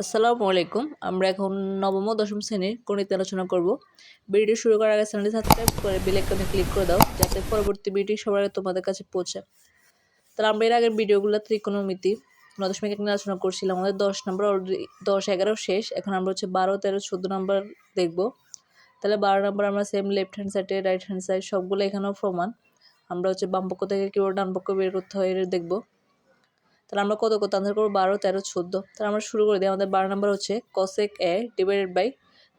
আসসালামু আলাইকুম। আমরা এখন নবম দশম শ্রেণির গণিত আলোচনা করব। ভিডিওটি শুরু করার আগে চ্যানেলটি সাবস্ক্রাইব করে বেল আইকনে ক্লিক করে দাও, যাতে পরবর্তী ভিডিও সবার আগে তোমাদের কাছে পৌঁছায়। তাহলে আমরা এর আগের ভিডিওগুলো ত্রিকোণমিতি ন দশমিক এক নিয়ে আলোচনা করছিলাম। আমাদের দশ নম্বর অলরেডি দশ, এগারো শেষ। এখন আমরা হচ্ছে বারো, তেরো, চোদ্দ নম্বর দেখব। তাহলে বারো নম্বর আমরা সেম লেফট হ্যান্ড সাইডে রাইট হ্যান্ড সাইড সবগুলো এখানেও প্রমাণ। আমরা হচ্ছে বাম পক্ষ থেকে কীভাবে ডান পক্ষ বের করতে হয় এটা দেখব। তাহলে আমরা কত কত? আনসার করব বারো, তেরো, চোদ্দ। তাহলে আমরা শুরু করে দিই। আমাদের বারো নম্বর হচ্ছে cosec A divided by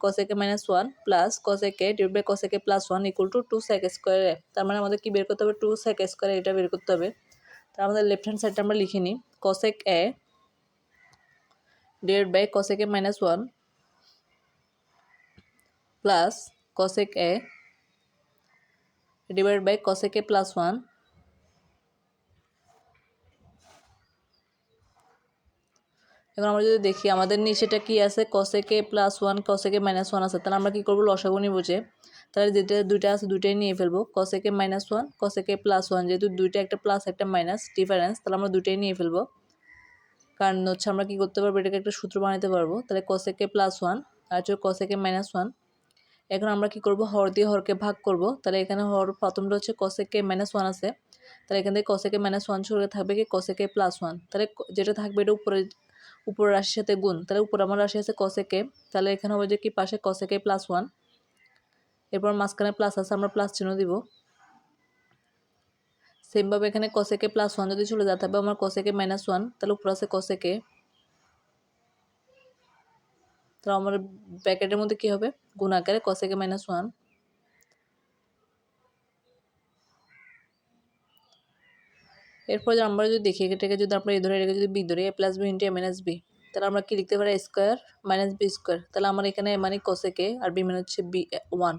cosec minus one plus cosec divide by cosec plus one equal to two sec square A তার মানে আমাদের কি বের করতে হবে? টু সেক স্কোয়ার এটা বের করতে হবে। তাহলে আমাদের লেফট হ্যান্ড সাইডটা আমরা লিখে নিই। Cosec A divide by cosec minus one plus cosec A divide by cosec plus one এখন আমরা যদি দেখি, আমাদের নিচেটা কি আছে? Cosec A plus one cosec A minus one আছে। তাহলে আমরা কী করব? লসাগুনি বুঝে তাহলে যেটা দুইটা আছে, দুইটাই নিয়ে ফেলব। Cosec A minus one cosec A plus one যেহেতু দুইটা একটা প্লাস একটা মাইনাস ডিফারেন্স তাহলে আমরা দুইটাই নিয়ে ফেলব। কারণ হচ্ছে আমরা কী করতে পারব? এটাকে একটা সূত্র বানাতে পারব। তাহলে কসেকে প্লাস ওয়ান আর হচ্ছে কসেকে মাইনাস ওয়ান এখন আমরা কি করব? হর দিয়ে হরকে ভাগ করব। তাহলে এখানে হর প্রথমটা হচ্ছে কসেকে মাইনাস ওয়ান আছে। তাহলে এখান থেকে কসেকে মাইনাস ওয়ান সরে থাকবে কি? কসেকে প্লাস ওয়ান তাহলে যেটা থাকবে এটা উপরে উপরের রাশির সাথে গুণ, তাহলে উপর আমার রাশি আছে কসেকে তাহলে এখানে হবে যে কি? পাশে কসেকে প্লাস ওয়ান এরপর মাঝখানে প্লাস আছে, আমরা প্লাস চিহ্ন দিব। সেমভাবে এখানে কসেকে প্লাস ওয়ান যদি চলে যায় তবে আমার কসেকে মাইনাস ওয়ান তাহলে উপর আছে কসেকে তাহলে আমার ব্যাকেটের মধ্যে কী হবে? গুণ আকারে কসেকে মাইনাস ওয়ান এরপর আমরা যদি দেখি এটাকে যদি আমরা এ ধরে এটাকে যদি বি ধরি A plus B into A minus B তাহলে আমরা কি লিখতে পারি স্কোয়ার মাইনাস বি স্কোয়ার তাহলে আমার এখানে এ মানে কসেকে আর বি মানে হচ্ছে বি ওয়ান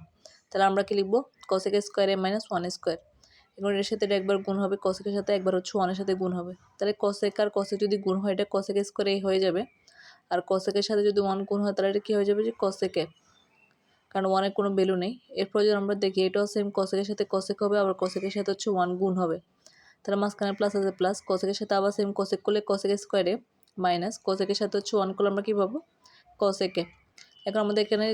তাহলে আমরা কি লিখব cosec A square A minus one square এবং এর সাথে এটা একবার গুণ হবে কসেকের সাথে একবার হচ্ছে ওয়ানের সাথে গুণ হবে তাহলে কসেক আর কসেক যদি গুণ হয় এটা কসেক স্কোয়ার এই হয়ে যাবে আর কসেকের সাথে যদি ওয়ান গুণ হয় তাহলে এটা কী হয়ে যাবে যে কসেকে কারণ ওয়ানের কোনো ভ্যালু নেই এরপর যদি আমরা দেখি এটাও সেম কসেকের সাথে কসেক হবে আবার কসেকের সাথে হচ্ছে ওয়ান গুণ হবে তাহলে মাঝখানে প্লাস আছে প্লাস কসেকের সাথে আবার সেম কসেক করলে কসেক স্কোয়ারে মাইনাস কসেকের সাথে হচ্ছে ওয়ান করলে আমরা কী পাবো? কসেকে এখন আমাদের এখানে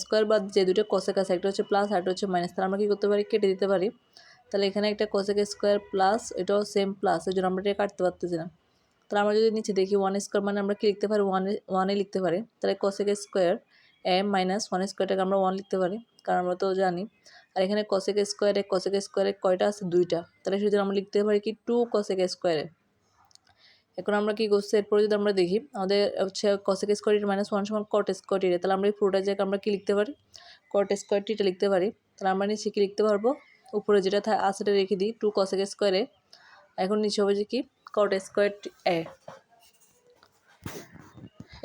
স্কোয়ার বা যে দুটো কসেক আছে, একটা হচ্ছে প্লাস আর একটা হচ্ছে মাইনাস তাহলে আমরা কী করতে পারি? কেটে দিতে পারি। তাহলে এখানে একটা কসেক স্কোয়ার প্লাস এটাও সেম প্লাস এই জন্য আমরা এটা কাটতে পারতেছি না। তাহলে আমরা যদি নিচে দেখি ওয়ান স্কোয়ার মানে আমরা কী লিখতে পারি? ওয়ানে ওয়ানে লিখতে পারি। তাহলে cosec square M minus one স্কোয়ারটাকে আমরা ওয়ান লিখতে পারি, কারণ আমরা তো জানি। আর এখানে কসেক স্কোয়ারে কসেক স্কোয়ারে কয়টা আছে? দুইটা। তাহলে সেজন্য আমরা লিখতে পারি কি টু কসেক স্কোয়ারে এখন আমরা কী করছি? এরপরে যদি আমরা দেখি, আমাদের হচ্ছে কসেক স্কোয়ার মাইনাস ওয়ান সমান কট স্কোয়ার টিটা তাহলে আমরা এই পুরোটা জায়গায় আমরা কী লিখতে পারি? কট স্কোয়ার টিটা লিখতে পারি। তাহলে আমরা নিচে কী লিখতে পারব? উপরে যেটা আছে সেটা রেখে দিই টু কসেক স্কোয়ারে এখন নিচে হবে যে কি? কট স্কোয়ার এ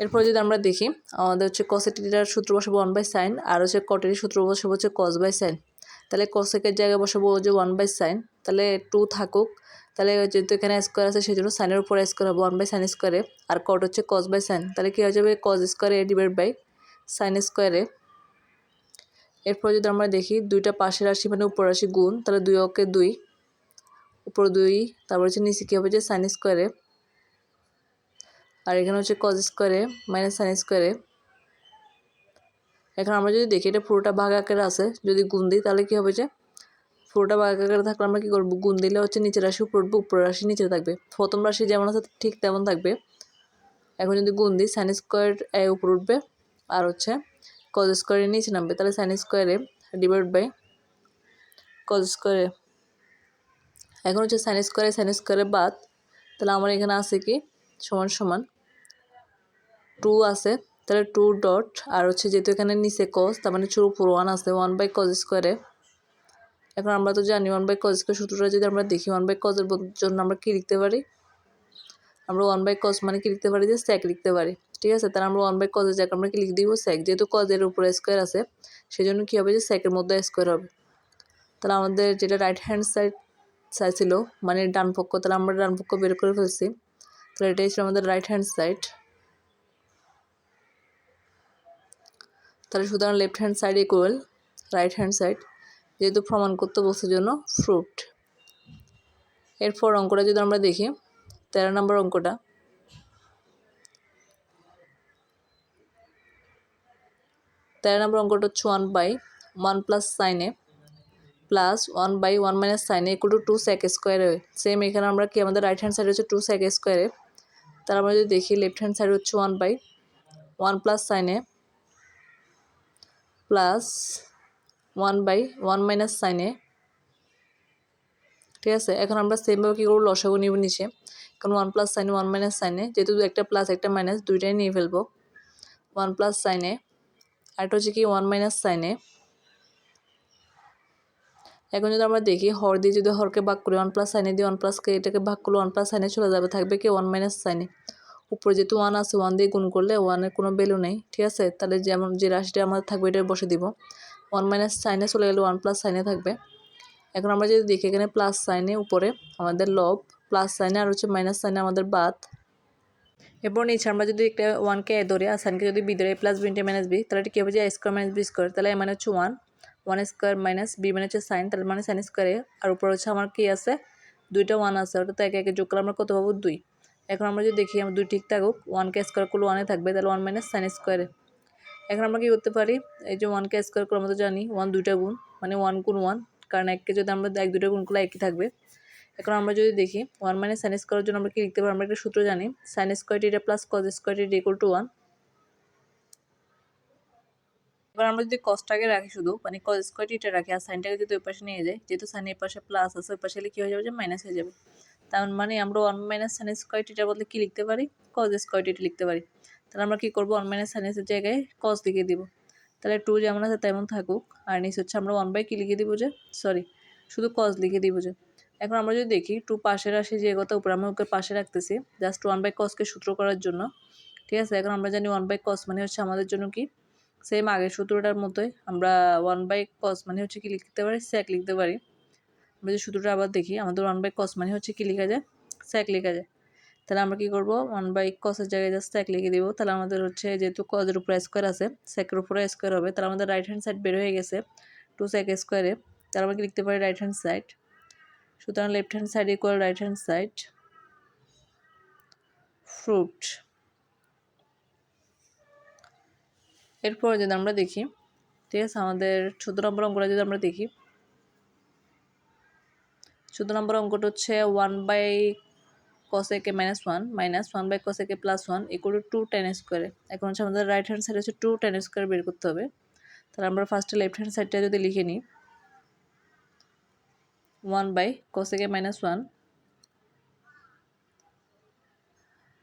এরপর যদি আমরা দেখি আমাদের হচ্ছে কসেটিটার সূত্র বসাবো ওয়ান বাই সাইন আর হচ্ছে কটের সূত্র বসাবো হচ্ছে কস বাই সাইন তাহলে কসেকের জায়গায় বসাবো যে ওয়ান বাই সাইন তাহলে টু থাকুক। তাহলে যেহেতু এখানে স্কোয়ার আছে সেই জন্য সাইনের উপরে স্কোয়ার হবে ওয়ান বাই সাইন স্কোয়ারে আর কট হচ্ছে কস বাই সাইন তাহলে কী হয়ে যাবে? কস স্কোয়ারে ডিভাইড বাই সাইন স্কোয়ারে এরপর যদি আমরা দেখি, দুইটা পাশের রাশি মানে উপর রাশি গুণ, তাহলে দুই অকে দুই, উপর দুই, তারপর হচ্ছে নিচে কী হবে? যে সাইন স্কোয়ারে আর এখানে হচ্ছে কজ স্কোয়ারে মাইনাস সাইন স্কোয়ারে এখন আমরা যদি দেখি, এটা পুরোটা ভাগ আকারে আছে। যদি গুণ দিই, তাহলে কী হবে যে পুরোটা ভাগ আকারে থাকলে আমরা কী করব? গুণ দিলে হচ্ছে নিচের রাশি উপর উঠবে, উপরের রাশি নিচে থাকবে। প্রথম রাশি যেমন আছে, ঠিক তেমন থাকবে। এখন যদি গুণ দিই সাইন স্কোয়ার এ উপর উঠবে, আর হচ্ছে কজ স্কোয়ারে নিচে নামবে, তাহলে সাইন স্কোয়ারে ডিভাইড বাই কজ স্কোয়ারে এখন হচ্ছে সাইন স্কোয়ারে সাইন স্কোয়ারে বাদ, তাহলে আমার এখানে আছে কি? সমান সমান টু আছে। তাহলে টু ডট আর হচ্ছে যেহেতু এখানে নিচে কজ তার মানে চুর উপর ওয়ান আছে ওয়ান বাই কজ স্কোয়ারে এখন আমরা তো জানি ওয়ান বাই কজ স্কোয়ার সূত্রটা যদি আমরা দেখি ওয়ান বাই কজের জন্য আমরা কী লিখতে পারি? আমরা ওয়ান বাই কজ মানে কি লিখতে পারি? যে স্যাক লিখতে পারি। ঠিক আছে? তাহলে আমরা ওয়ান বাই কজের জায়গায় আমরা কি লিখে দিব? স্যাক যেহেতু কজের উপরে স্কোয়ার আছে সেই জন্য কী হবে? যে স্যাকের মধ্যে স্কোয়ার হবে। তাহলে আমাদের যেটা রাইট হ্যান্ড সাইড সাইড ছিল মানে ডান পক্ষ, তাহলে আমরা ডান পক্ষ বের করে ফেলছি। তাহলে এটাই ছিল আমাদের রাইট হ্যান্ড সাইড তাহলে সুতরাং left hand side equal right hand side যেহেতু প্রমাণ করতে বলছে জন্য ফ্রুট এরপর অঙ্কটা যদি আমরা দেখি, তেরো নম্বর অঙ্কটা। তেরো নম্বর অঙ্কটা হচ্ছে one by one plus sine A plus one by one minus sine A equal to two sec square A same এখানে আমরা কি আমাদের রাইট হ্যান্ড সাইড হচ্ছে টু স্যাক স্কোয়ারে তার আমরা যদি দেখি লেফট হ্যান্ড সাইড হচ্ছে one by one plus sine A plus one by one minus sine A ঠিক আছে? এখন আমরা সেমভাবে কী করব? লসাগু নিব নিচে। কারণ one plus sine A one minus sine A যেহেতু একটা প্লাস একটা মাইনাস দুইটাই নিয়ে ফেলব। ওয়ান প্লাস সাইনে আরেকটা হচ্ছে কি ওয়ান মাইনাস সাইনে এখন যদি আমরা দেখি, হর দিয়ে যদি হরকে ভাগ করি ওয়ান প্লাস সাইনে দিয়ে ওয়ান প্লাসকে এটাকে ভাগ করলে ওয়ান প্লাস সাইনে চলে যাবে, থাকবে কি ওয়ান মাইনাস সাইনে উপরে যেহেতু ওয়ান আছে ওয়ান দিয়ে গুণ করলে ওয়ানের কোনো ভ্যালু নেই, ঠিক আছে? তাহলে যেমন যে রাশিটা আমাদের থাকবে এটা বসে দিব। ওয়ান মাইনাস সাইনে চলে গেলে ওয়ান প্লাস সাইনে থাকবে। এখন আমরা যদি দেখি এখানে প্লাস সাইনে উপরে আমাদের লব প্লাস সাইনে আর হচ্ছে মাইনাস সাইনে আমাদের বাদ। এরপর নিচে আমরা যদি একটা ওয়ানকে এ ধরি আর সাইনকে যদি বি ধরে plus B into minus B তাহলে এটা কী হবে যে স্কোয়ার মাইনাস বি স্কোয়ার তাহলে এ মানে হচ্ছে one one square minus B মানে হচ্ছে সাইন তাহলে মানে সাইন স্কোয়ারে আর উপরে হচ্ছে আমার কি আছে? দুইটা ওয়ান আছে, ওটা তো একে একে যোগ করলে আমরা কত পাবো? দুই। এখন আমরা যদি দেখি আমার দুই ঠিক থাকুক ওয়ানকে স্কোয়ার করলে ওয়ানে থাকবে, তাহলে ওয়ান মাইনাস সাইন স্কোয়ারে এখন আমরা কী করতে পারি? এই যে ওয়ানকে স্কোয়ার করে আমরা তো জানি ওয়ান দুইটা গুণ মানে ওয়ান গুণ ওয়ান কারণ এককে যদি আমরা এক দুটো গুণ করলে একই থাকবে। এখন আমরা যদি দেখি ওয়ান মাইনাস সাইন স্কোয়ারের জন্য আমরা কি লিখতে পারি? আমরা একটা সূত্র জানি sine square theta plus cos square theta equal to one এবার আমরা যদি কসটাকে রাখি শুধু মানে কজ স্কোয়ার টিটা রাখি আর সাইনটাকে যদি ওই পাশে নিয়ে যাই, যেহেতু সাইন এই পাশে প্লাস আছে, ওই পাশে হলে কী হয়ে যাবে? যে মাইনাস হয়ে যাবে। তার মানে আমরা ওয়ান মাইনাস সাইন স্কোয়ার টিটার বদলে কী লিখতে পারি? কজ স্কোয়ার টিটা লিখতে পারি। তাহলে আমরা কী করব? ওয়ান মাইনাস সাইনের জায়গায় কজ লিখে দিব। তাহলে টু যেমন আছে তেমন থাকুক। আর নিচ হচ্ছে আমরা ওয়ান বাই কী লিখে দিব যে? সরি শুধু কজ লিখে দিব যে। এখন আমরা যদি দেখি টু পাশের আসে যে কথা উপরে, আমরা ওকে পাশে রাখতেছি জাস্ট ওয়ান বাই কসকে সূত্র করার জন্য। ঠিক আছে? এখন আমরা জানি ওয়ান বাই কস মানে হচ্ছে আমাদের জন্য কি? সেম আগের সূত্রটার মতোই আমরা ওয়ান বাই কস মানে হচ্ছে কি লিখতে পারি? স্যাক লিখতে পারি। আমরা যদি সূত্রটা আবার দেখি, আমাদের ওয়ান বাই কস মানে হচ্ছে কি লেখা যায়? স্যাক লেখা যায়। তাহলে আমরা কী করব? ওয়ান বাই কসের জায়গায় জাস্ট স্যাক লিখে দিব। তাহলে আমাদের হচ্ছে যেহেতু কজের উপরে স্কোয়ার আছে স্যাকের উপরে স্কোয়ার হবে। তাহলে আমাদের রাইট হ্যান্ড সাইড বের হয়ে গেছে টু স্যাক স্কোয়ারে তাহলে আমরা কি লিখতে পারি? রাইট হ্যান্ড সাইড সুতরাং left hand side equal right hand side proved এরপর যদি আমরা দেখি, ঠিক আছে? আমাদের চোদ্দ নম্বর অঙ্কটা যদি আমরা দেখি চোদ্দ নম্বর অঙ্কটা হচ্ছে one by cosec A minus one minus one by cosec A plus one equal to two tan square A এখন হচ্ছে আমাদের রাইট হ্যান্ড সাইড হচ্ছে টু টেন স্কোয়ার বের করতে হবে। তাহলে আমরা ফার্স্টে লেফট হ্যান্ড সাইডটা যদি লিখে নিই one by cosec A minus one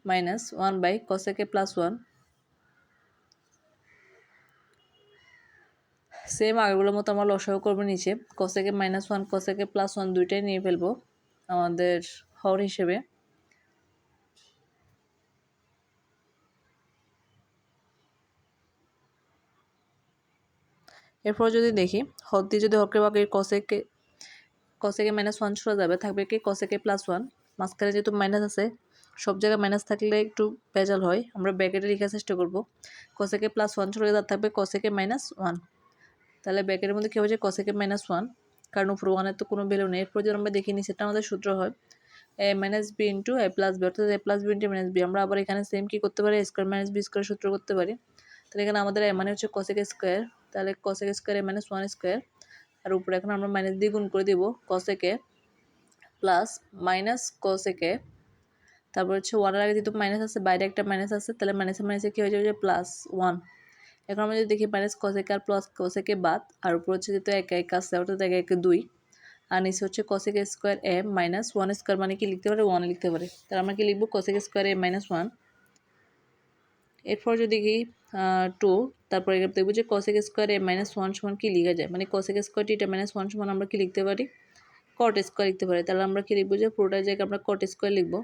minus one by cosec A plus one same আগেগুলোর মতো আমরা লসাগু করব নিচে। Cosec A minus one cosec A plus one দুইটাই নিয়ে ফেলব আমাদের হর হিসেবে। এরপর যদি দেখি, হর দিয়ে যদি হরকে বাকি কসেকে কসেকে মাইনাস ওয়ান চলে যাবে, থাকবে কি কসেকে প্লাস ওয়ান মাঝখানে যেহেতু মাইনাস আছে, সব জায়গায় মাইনাস থাকলে একটু ভেজাল হয়। আমরা ব্যাকেটে লেখার চেষ্টা করব। কসেকে প্লাস ওয়ান চলে যাবে থাকবে কসেকে মাইনাস ওয়ান তাহলে ব্যাকেটের মধ্যে কী হচ্ছে কসেকে মাইনাস ওয়ান কারণ উপর ওয়ানের তো কোনো ভ্যালু নেই। এরপর যদি আমরা দেখি নিই সেটা আমাদের সূত্র হয়। A minus B into A plus B অর্থাৎ A plus B into minus B আমরা আবার এখানে সেম কী করতে পারি? স্কোয়ার মাইনাস বি স্কোয়ার সূত্র করতে পারি। তাহলে এখানে আমাদের এ মানে হচ্ছে কসেক স্কোয়ার তাহলে cosec square A minus one square আর উপরে এখন আমরা মাইনাস দিয়ে গুণ করে দিব কসেকে প্লাস মাইনাস কসেকে তারপর হচ্ছে ওয়ানের আগে যেহেতু মাইনাস আছে, বাইরে একটা মাইনাস আছে, তাহলে মাইনাসে মাইনাসে কী হয়ে যাবে যে প্লাস ওয়ান এখন আমরা যদি দেখি মাইনাস কসেকে আর প্লাস কসেকে বাদ, আর উপর হচ্ছে যেহেতু এক এক আছে অর্থাৎ এক এক দুই। আর নিচে হচ্ছে cosec square A minus one square মানে কি লিখতে পারে? ওয়ান লিখতে পারে। তাহলে আমরা কি লিখব? Cosec square A minus one এরপর যদি কি টু তারপরে দেখব যে cosec square A minus one সমান কী লিখা যায়? মানে cosec square theta minus one সমান আমরা কি লিখতে পারি? কট স্কোয়ার লিখতে পারি। তাহলে আমরা কি লিখব যে পুরোটা জায়গায় আমরা কট স্কোয়ার লিখব।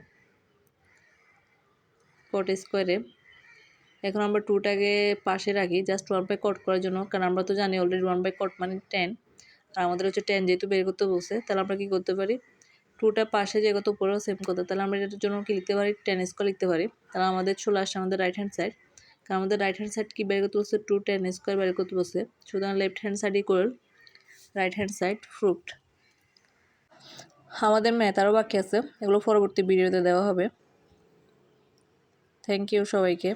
কট স্কোয়ারে এখন আমরা টুটাকে পাশে রাখি জাস্ট ওয়ান বাই কট করার জন্য, কারণ আমরা তো জানি অলরেডি ওয়ান বাই কট মানে টেন আর আমাদের হচ্ছে টেন যেহেতু বের করতে বসে তাহলে আমরা কী করতে পারি? টুটা পাশে যে কত উপরেও সেম কথা, তাহলে আমরা এটার জন্য কি লিখতে পারি? টেন স্কোয়ার লিখতে পারি। তাহলে আমাদের চলে আসছে আমাদের রাইট হ্যান্ড সাইড কারণ আমাদের রাইট হ্যান্ড সাইড কী বের করতে বসে টু টেন স্কোয়ার বের করতে বসে সুতরাং left hand side equal right hand side proved আমাদের ম্যাথ আরও বাকি আছে, এগুলো পরবর্তী ভিডিওতে দেওয়া হবে। থ্যাংক ইউ সবাইকে।